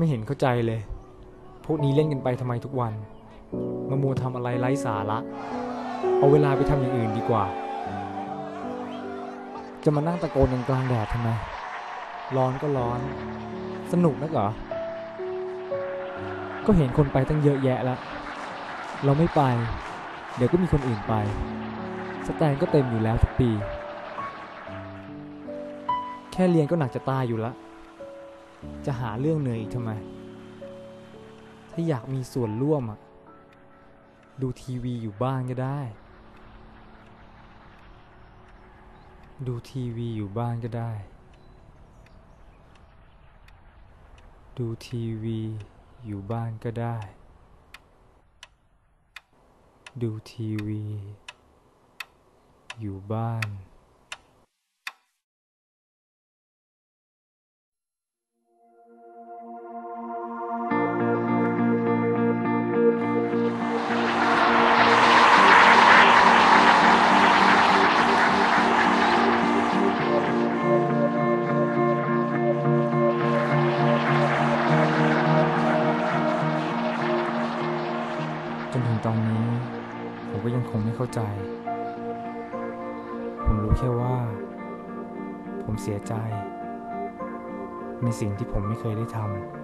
ไม่เห็นเข้าใจเลย พวกนี้เล่นกันไปทำไมทุกวัน มามัวทำอะไรไร้สาระ เอาเวลาไปทำอย่างอื่นดีกว่า จะมานั่งตะโกนกันกลางแดดทำไม ร้อนก็ร้อน สนุกนักเหรอ ก็เห็นคนไปตั้งเยอะแยะแล้ว เราไม่ไป เดี๋ยวก็มีคนอื่นไป สแตนก็เต็มอยู่แล้วทุกปี แค่เรียนก็หนักจะตายอยู่แล้ว จะหาเรื่องเหนื่อยอีกทำไม ถ้าอยากมีส่วนร่วมอะดูทีวีอยู่บ้านก็ได้ ดูทีวีอยู่บ้านก็ได้ ดูทีวีอยู่บ้านก็ได้ ดูทีวี อยู่บ้าน ตอนนี้ ผมก็ยังคงไม่เข้าใจ ผมรู้แค่ว่า ผมเสียใจ ในสิ่งที่ผมไม่เคยได้ทำ